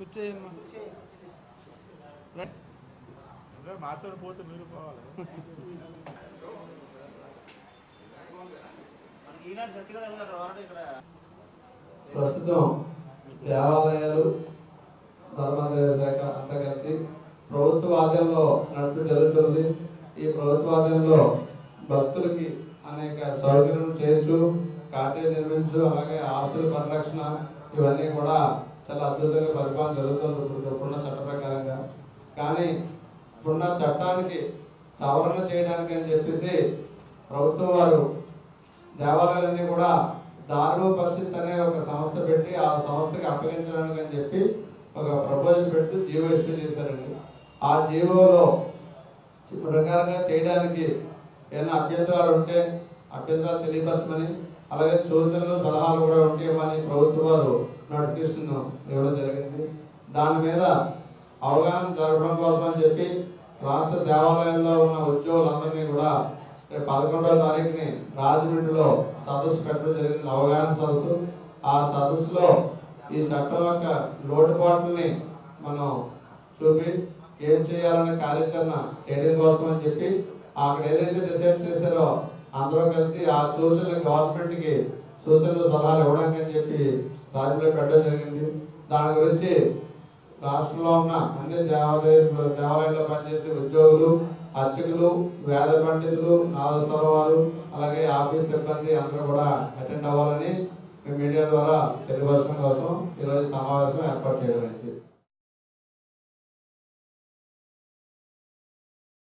కూర్చోయమ్మా మాతో పోతే మీరు పోవాలి. ప్రస్తుతం దేవాలయాలు ధర్మాదాయ శాఖ అంతా కలిసి ప్రభుత్వ ఆదాయంలో నడుపు జరుగుతుంది. ఈ ప్రభుత్వ ఆదాయంలో భక్తులకి అనేక సౌకర్యాలు చేయొచ్చు కాటేజ్ నిర్మించు అలాగే ఆస్తుల పరిరక్షణ ఇవన్నీ కూడా చాలా అద్భుతంగా పరిపాలన జరుగుతుంది ఇప్పుడు ఇప్పుడున్న చట్ట ప్రకారంగా. కానీ ఇప్పుడున్న చట్టానికి సవరణ చేయడానికి అని చెప్పేసి ప్రభుత్వం వారు దేవాలయాలన్నీ కూడా దారుణ పరిస్థితి అనే ఒక సంస్థ పెట్టి ఆ సంస్థకి అప్పగించడానికి అని చెప్పి ఒక ప్రపోజల్ పెడుతూ జీవో ఇష్యూ చేశారండి. ఆ జీవోలో ప్రకారంగా చేయడానికి ఏమైనా అభ్యంతరాలు ఉంటే అభ్యంతరాలు తెలియపరచమని అలాగే సూచనలు సలహాలు కూడా ఉంటే మన ప్రభుత్వ వారు నోటిఫికేషన్ ఇవ్వడం జరిగింది. దాని మీద అవగాహన జరగడం కోసం అని చెప్పి రాష్ట్ర దేవాలయంలో ఉన్న ఉద్యోగులందరినీ కూడా పదకొండవ తారీఖుని రాజమండ్రిలో సదస్సు పెట్టడం జరిగింది. అవగాహన సదస్సు. ఆ సదస్సులో ఈ చట్టం యొక్క లోటుపాట్లని మనం చూపి ఏం చేయాలనే కార్యాచరణ చేయడం కోసం అని చెప్పి అక్కడ ఏదైతే డిసైడ్ చేశారో అందరూ కలిసి ఆ సూచనలు గవర్నమెంట్కి సూచనలు సలహాలు ఇవ్వడానికి అని చెప్పి రాజులో పెట్టడం జరిగింది. దాని గురించి రాష్ట్రంలో ఉన్న అన్ని దేవాలయ దేవాలయాల్లో పనిచేసే ఉద్యోగులు అర్చకులు వేద పండితులు నాదస్వరవారు అలాగే ఆఫీస్ సిబ్బంది అందరూ కూడా అటెండ్ అవ్వాలని మీడియా ద్వారా తెలియపరచడం కోసం ఈరోజు సమావేశం ఏర్పాటు చేయడం